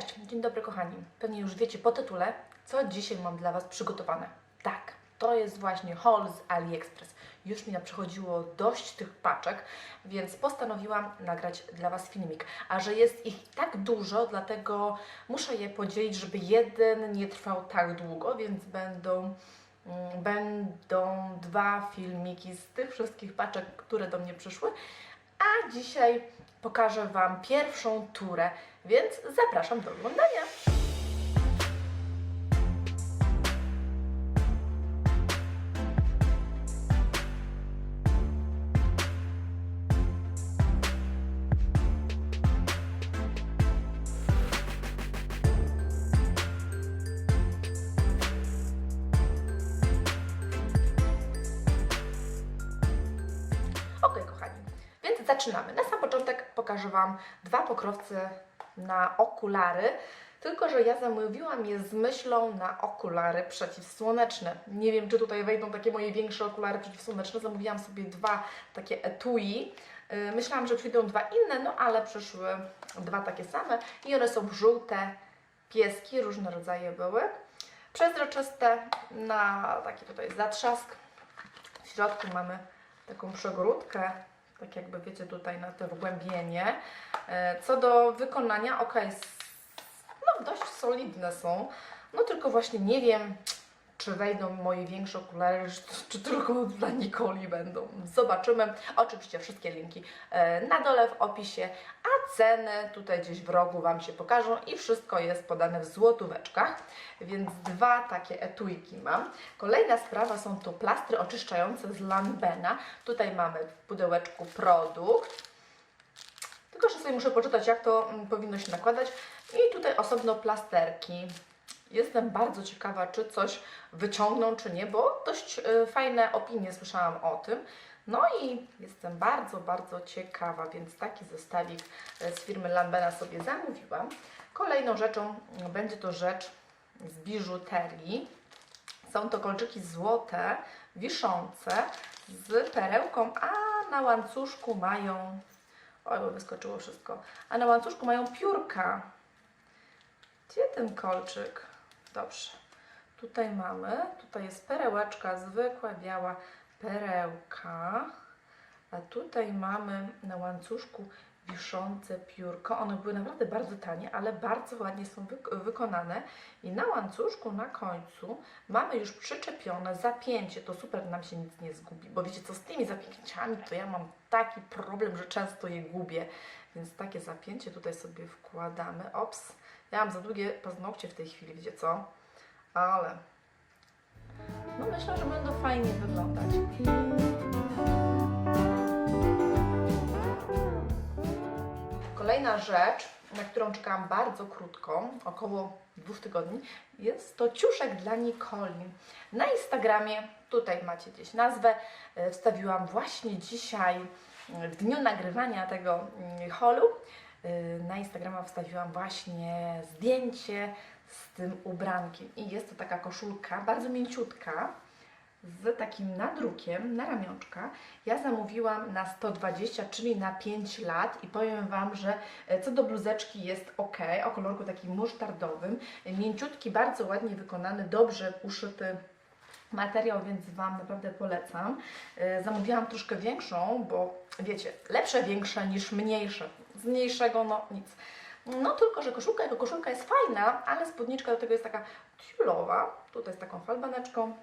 Cześć, dzień dobry kochani. Pewnie już wiecie po tytule, co dzisiaj mam dla Was przygotowane. Tak, to jest właśnie haul z AliExpress. Już mi naprzychodziło dość tych paczek, więc postanowiłam nagrać dla Was filmik. A że jest ich tak dużo, dlatego muszę je podzielić, żeby jeden nie trwał tak długo, więc będą mm, będą dwa filmiki z tych wszystkich paczek, które do mnie przyszły. A dzisiaj pokażę Wam pierwszą turę, więc zapraszam do oglądania. Zaczynamy. Na sam początek pokażę Wam dwa pokrowce na okulary, tylko że ja zamówiłam je z myślą na okulary przeciwsłoneczne. Nie wiem, czy tutaj wejdą takie moje większe okulary przeciwsłoneczne. Zamówiłam sobie dwa takie etui. Yy, Myślałam, że przyjdą dwa inne, no ale przyszły dwa takie same i one są żółte pieski, różne rodzaje były. Przezroczyste na taki tutaj zatrzask. W środku mamy taką przegródkę, tak jakby wiecie tutaj na to wgłębienie. E, Co do wykonania, ok, no dość solidne są, no tylko właśnie nie wiem, czy wejdą moje większe okulary, czy, tylko dla Nikoli będą. Zobaczymy. Oczywiście wszystkie linki e, na dole w opisie, a ceny tutaj gdzieś w rogu Wam się pokażą i wszystko jest podane w złotóweczkach, więc dwa takie etujki mam. Kolejna sprawa są to plastry oczyszczające z Lanbena. Tutaj mamy w pudełeczku produkt, tylko że sobie muszę poczytać, jak to mm, powinno się nakładać. I tutaj osobno plasterki. Jestem bardzo ciekawa, czy coś wyciągną, czy nie, bo dość y, fajne opinie słyszałam o tym. No i jestem bardzo, bardzo ciekawa, więc taki zestawik y, z firmy Lambena sobie zamówiłam. Kolejną rzeczą y, będzie to rzecz z biżuterii. Są to kolczyki złote, wiszące z perełką, a na łańcuszku mają Oj, bo wyskoczyło wszystko. A na łańcuszku mają piórka. Gdzie ten kolczyk? Dobrze. Tutaj mamy, tutaj jest perełeczka, zwykła, biała perełka. A tutaj mamy na łańcuszku wiszące piórko. One były naprawdę bardzo tanie, ale bardzo ładnie są wyk- wykonane. I na łańcuszku na końcu mamy już przyczepione zapięcie. To super nam się nic nie zgubi, bo wiecie co, z tymi zapięciami to ja mam taki problem, że często je gubię. Więc takie zapięcie tutaj sobie wkładamy. Ops, ja mam za długie paznokcie w tej chwili, wiecie co? Ale no myślę, że będą fajnie wyglądać. Kolejna rzecz, na którą czekałam bardzo krótko, około dwóch tygodni, jest to ciuszek dla Nikoli. Na Instagramie, tutaj macie gdzieś nazwę, e, wstawiłam właśnie dzisiaj, e, w dniu nagrywania tego mm, holu, na Instagrama wstawiłam właśnie zdjęcie z tym ubrankiem. I jest to taka koszulka, bardzo mięciutka, z takim nadrukiem na ramionczka. Ja zamówiłam na 120, czyli na 5 lat i powiem Wam, że e, co do bluzeczki jest ok, o kolorku takim musztardowym, mięciutki, bardzo ładnie wykonany, dobrze uszyty materiał, więc Wam naprawdę polecam. E, Zamówiłam troszkę większą, bo wiecie, lepsze większe niż mniejsze. Z mniejszego no nic. No tylko, że koszulka jako koszulka jest fajna, ale spódniczka do tego jest taka tiulowa, tutaj z taką falbaneczką,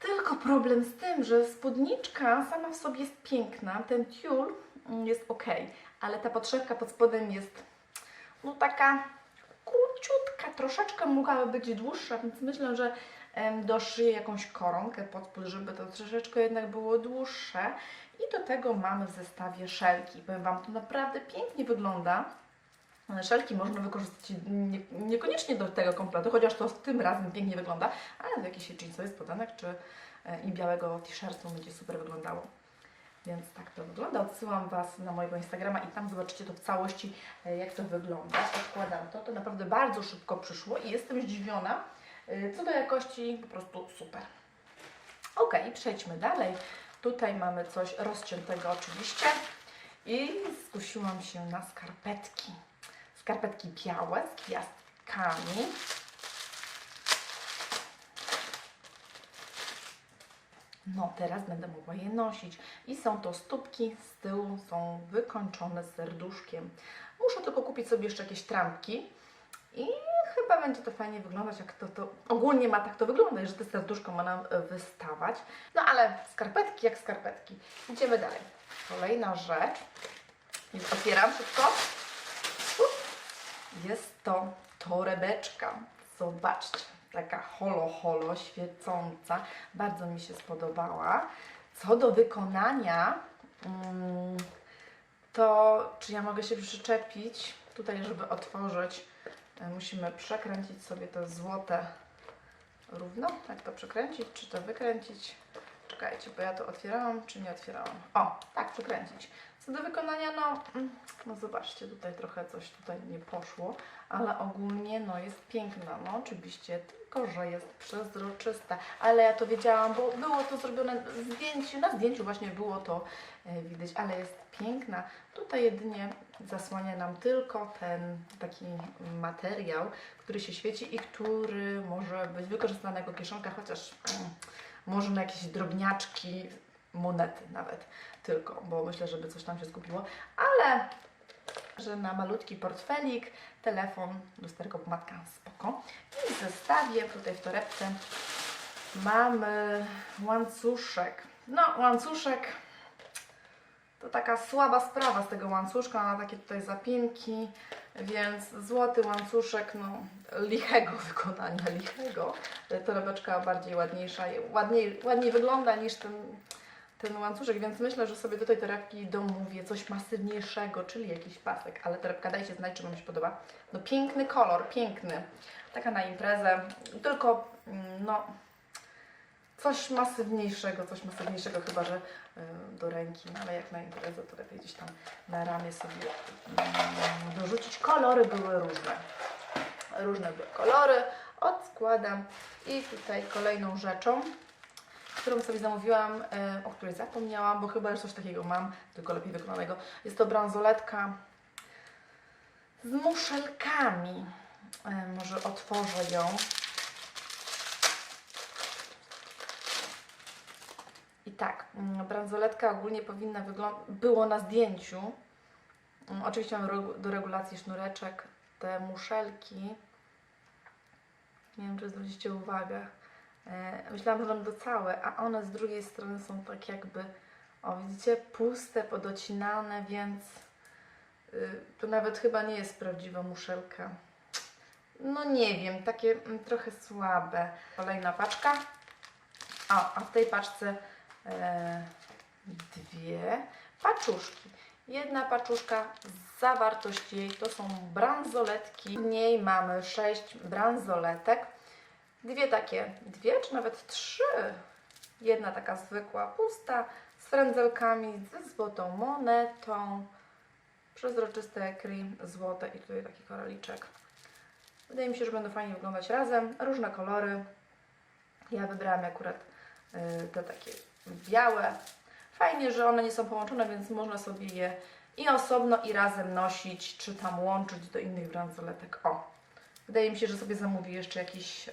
tylko problem z tym, że spódniczka sama w sobie jest piękna, ten tiul jest ok, ale ta podszewka pod spodem jest no taka króciutka, troszeczkę mogłaby być dłuższa, więc myślę, że doszyję jakąś koronkę pod spód, żeby to troszeczkę jednak było dłuższe. I do tego mamy w zestawie szelki. Powiem Wam, to naprawdę pięknie wygląda. Szelki można wykorzystać nie, niekoniecznie do tego kompletu, chociaż to tym razem pięknie wygląda, ale do jakiejś jeansowej spodanek czy e, i białego t-shirtu będzie super wyglądało. Więc tak to wygląda. Odsyłam Was na mojego Instagrama i tam zobaczycie to w całości, e, jak to wygląda. Odkładam to. To naprawdę bardzo szybko przyszło i jestem zdziwiona. E, Co do jakości, po prostu super. Ok, przejdźmy dalej. Tutaj mamy coś rozciętego oczywiście i skusiłam się na skarpetki. skarpetki białe z gwiazdkami. No, teraz będę mogła je nosić. I są to stópki, z tyłu są wykończone serduszkiem. Muszę tylko kupić sobie jeszcze jakieś trampki i chyba będzie to fajnie wyglądać, jak to, to ogólnie ma tak to wyglądać, że te serduszko ma nam e, wystawać. No ale skarpetki jak skarpetki. Idziemy dalej. Kolejna rzecz. Już otwieram szybko. Jest to torebeczka. Zobaczcie, taka holo holo, świecąca. Bardzo mi się spodobała. Co do wykonania, mm, to czy ja mogę się przyczepić? Tutaj, żeby otworzyć, musimy przekręcić sobie to złote równo. Jak to przekręcić? Czy to wykręcić? Czekajcie, bo ja to otwierałam, czy nie otwierałam? O, tak, przekręcić. Co do wykonania, no, mm, no zobaczcie, tutaj trochę coś tutaj nie poszło, ale ogólnie no jest piękna, no oczywiście, tylko że jest przezroczysta, ale ja to wiedziałam, bo było to zrobione zdjęciu, na zdjęciu właśnie było to e, widać, ale jest piękna. Tutaj jedynie zasłania nam tylko ten taki materiał, który się świeci i który może być wykorzystany jako kieszonka, chociaż mm, może na jakieś drobniaczki, monety nawet tylko, bo myślę, żeby coś tam się zgubiło, ale że na malutki portfelik, telefon, lusterko, pomadka, spoko. I w zestawie, tutaj w torebce, mamy łańcuszek. No, łańcuszek to taka słaba sprawa z tego łańcuszka, ma takie tutaj zapinki, więc złoty łańcuszek, no lichego wykonania, lichego. Torebeczka bardziej ładniejsza, ładniej, ładniej wygląda niż ten, ten łańcuszek, więc myślę, że sobie do tej torebki domówię coś masywniejszego, czyli jakiś pasek, ale torebka dajcie znać, czy Wam się podoba. No piękny kolor, piękny. Taka na imprezę, tylko mm, no coś masywniejszego, coś masywniejszego, chyba że y, do ręki, no, ale jak na imprezę, to lepiej gdzieś tam na ramię sobie mm, dorzucić. Kolory były różne. Różne były kolory. Odskładam i tutaj kolejną rzeczą, którą sobie zamówiłam, y, o której zapomniałam, bo chyba już coś takiego mam, tylko lepiej wykonanego. Jest to bransoletka z muszelkami. Y, Może otworzę ją. I tak, mm, bransoletka ogólnie powinna wyglądać, było na zdjęciu. Mm, Oczywiście mam do regulacji sznureczek, te muszelki. Nie wiem, czy zwrócicie uwagę. E, Myślałam, że będą całe, a one z drugiej strony są tak jakby, o widzicie, puste, podocinane, więc y, to nawet chyba nie jest prawdziwa muszelka. No nie wiem, takie mm, trochę słabe. Kolejna paczka. A, a w tej paczce e, dwie paczuszki. Jedna paczuszka, zawartość jej to są bransoletki. W niej mamy sześć bransoletek. Dwie takie, dwie czy nawet trzy. Jedna taka zwykła, pusta, z frędzelkami, ze złotą monetą. Przezroczyste cream, złote i tutaj taki koraliczek. Wydaje mi się, że będą fajnie wyglądać razem. Różne kolory. Ja wybrałam akurat y, te takie białe. Fajnie, że one nie są połączone, więc można sobie je i osobno, i razem nosić, czy tam łączyć do innych bransoletek. O, wydaje mi się, że sobie zamówię jeszcze jakiś y,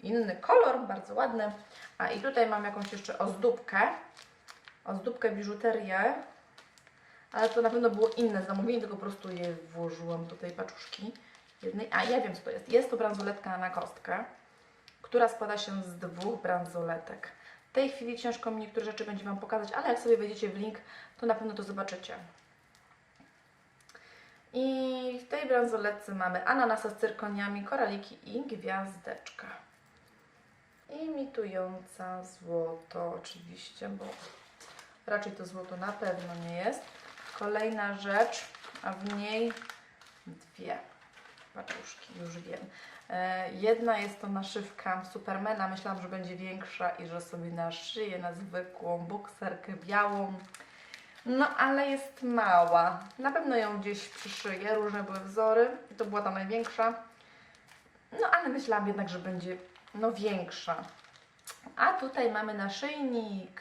inny kolor, bardzo ładny. A i tutaj mam jakąś jeszcze ozdóbkę, ozdóbkę biżuterię, ale to na pewno było inne zamówienie, tylko po prostu je włożyłam do tej paczuszki jednej. A ja wiem, co to jest. Jest to bransoletka na kostkę, która składa się z dwóch bransoletek. W tej chwili ciężko mi niektóre rzeczy będzie Wam pokazać, ale jak sobie wejdziecie w link, to na pewno to zobaczycie. I w tej bransoletce mamy ananasa z cyrkoniami, koraliki i gwiazdeczka. Imitująca złoto oczywiście, bo raczej to złoto na pewno nie jest. Kolejna rzecz, a w niej dwie paczuszki, już wiem. E, Jedna jest to naszywka Supermana. Myślałam, że będzie większa i że sobie naszyję na zwykłą bokserkę białą. No, ale jest mała. Na pewno ją gdzieś przyszyję. Różne były wzory. I to była ta największa. No, ale myślałam jednak, że będzie no większa. A tutaj mamy naszyjnik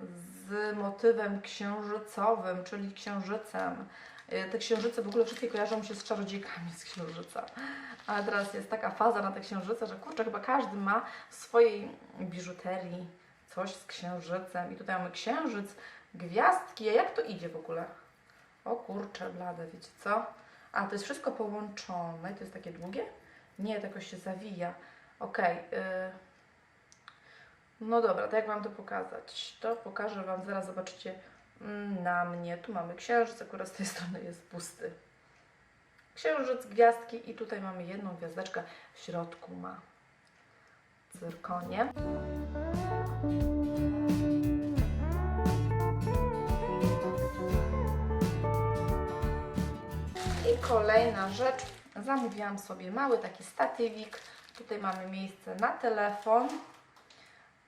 z motywem księżycowym, czyli księżycem. Y, Te księżyce w ogóle wszystkie kojarzą mi się z czarodziejkami z księżyca. Ale teraz jest taka faza na te księżyce, że kurczę, chyba każdy ma w swojej biżuterii coś z księżycem. I tutaj mamy księżyc, gwiazdki. A jak to idzie w ogóle? O kurczę, blade, wiecie co? A, to jest wszystko połączone. To jest takie długie? Nie, to jakoś się zawija. Okej. y, No dobra, to jak Wam to pokazać? To pokażę Wam, zaraz zobaczycie mm, na mnie. Tu mamy księżyc, akurat z tej strony jest pusty. Księżyc, gwiazdki i tutaj mamy jedną gwiazdeczkę. W środku ma cyrkonie. Kolejna rzecz. Zamówiłam sobie mały taki statywik. Tutaj mamy miejsce na telefon,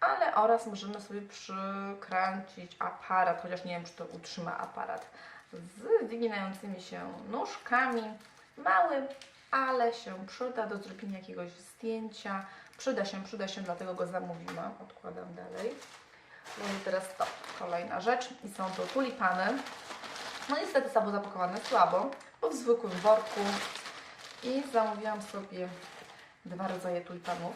ale oraz możemy sobie przykręcić aparat, chociaż nie wiem, czy to utrzyma aparat, z wyginającymi się nóżkami. Mały, ale się przyda do zrobienia jakiegoś zdjęcia. Przyda się, przyda się, dlatego go zamówiłam. Odkładam dalej. Mamy teraz to, kolejna rzecz i są to tulipany. No niestety są zapakowane słabo, bo w zwykłym worku. I zamówiłam sobie dwa rodzaje tulipanów.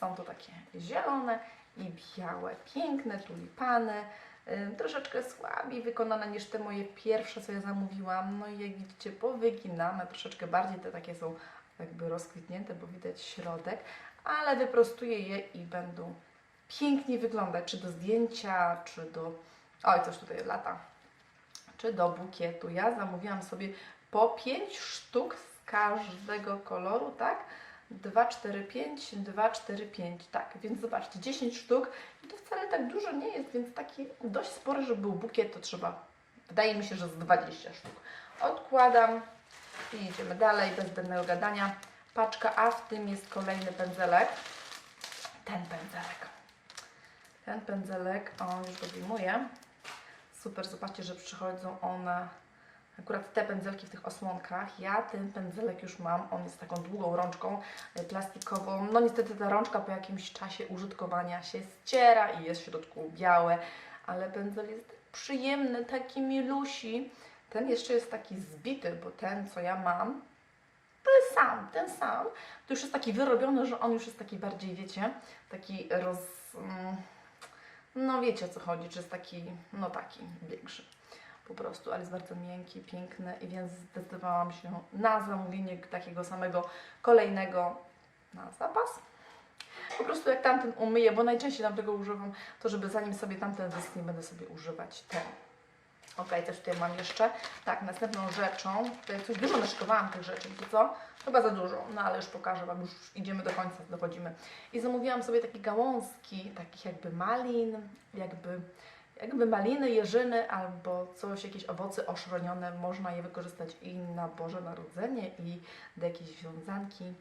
Są to takie zielone i białe, piękne tulipany. Troszeczkę słabiej wykonane niż te moje pierwsze, co ja zamówiłam. No i jak widzicie, powyginane, troszeczkę bardziej te takie są jakby rozkwitnięte, bo widać środek, ale wyprostuję je i będą pięknie wyglądać, czy do zdjęcia, czy do... Oj, coś tutaj lata. Czy do bukietu. Ja zamówiłam sobie po 5 sztuk z każdego koloru, tak? 2, 4, 5, 2, 4, 5, tak, więc zobaczcie, 10 sztuk i to wcale tak dużo nie jest, więc taki dość spory, żeby był bukiet, to trzeba, wydaje mi się, że z 20 sztuk. Odkładam i idziemy dalej, bez zbędnego gadania. Paczka, a w tym jest kolejny pędzelek. Ten pędzelek. Ten pędzelek, o już go wyjmuję. Super, zobaczcie, że przychodzą one, akurat te pędzelki w tych osłonkach. Ja ten pędzelek już mam, on jest taką długą rączką y, plastikową. No niestety ta rączka po jakimś czasie użytkowania się ściera i jest w środku białe, ale pędzel jest przyjemny, taki milusi. Ten jeszcze jest taki zbity, bo ten, co ja mam, jest sam, ten sam. To już jest taki wyrobiony, że on już jest taki bardziej, wiecie, taki roz... mm, No wiecie o co chodzi, czy jest taki, no taki większy po prostu, ale jest bardzo miękki, piękny i więc zdecydowałam się na zamówienie takiego samego kolejnego na zapas. Po prostu jak tamten umyję, bo najczęściej tam tego używam, to żeby zanim sobie tamten wyschnie, będę sobie używać ten. Ok, też tutaj mam jeszcze. Tak, następną rzeczą, tutaj coś dużo naszykowałam tych rzeczy, to co? Chyba za dużo, no ale już pokażę Wam, już idziemy do końca, dochodzimy. I zamówiłam sobie takie gałązki, takich jakby malin, jakby, jakby maliny, jeżyny albo coś, jakieś owoce oszronione. Można je wykorzystać i na Boże Narodzenie i do jakiejś wiązanki.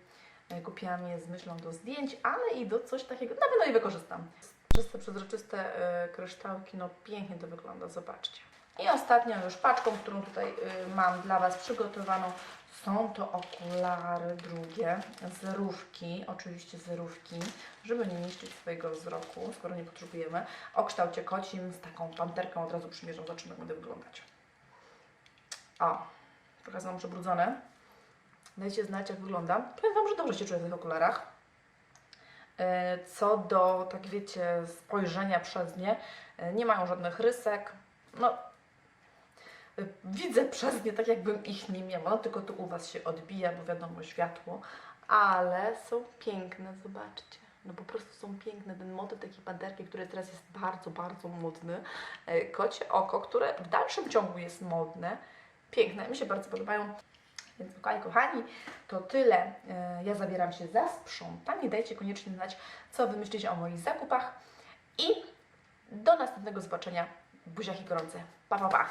E, Kupiłam je z myślą do zdjęć, ale i do coś takiego, na pewno je wykorzystam. Czyste, przezroczyste e, kryształki, no pięknie to wygląda, zobaczcie. I ostatnią już paczką, którą tutaj y, mam dla Was przygotowaną, są to okulary drugie, zerówki, oczywiście zerówki, żeby nie niszczyć swojego wzroku, skoro nie potrzebujemy, o kształcie kocim z taką panterką, od razu przymierzam, zobaczymy jak będę wyglądać. O, trochę są przebrudzone. Dajcie znać jak wygląda. Powiem Wam, że dobrze się czuję w tych okularach. E, Co do, tak wiecie, spojrzenia przez nie, e, nie mają żadnych rysek. No, y, widzę przez nie tak, jakbym ich nie miała, tylko tu u Was się odbija, bo wiadomo, światło, ale są piękne, zobaczcie. No po prostu są piękne. Ten motyw takiej panterki, który teraz jest bardzo, bardzo modny. E, Kocie oko, które w dalszym ciągu jest modne. Piękne, mi się bardzo podobają. Więc okej, kochani, to tyle. E, Ja zabieram się za sprzątanie. Dajcie koniecznie znać, co Wy myślicie o moich zakupach. I do następnego zobaczenia. Buziaki gorące. Pa, pa, pa.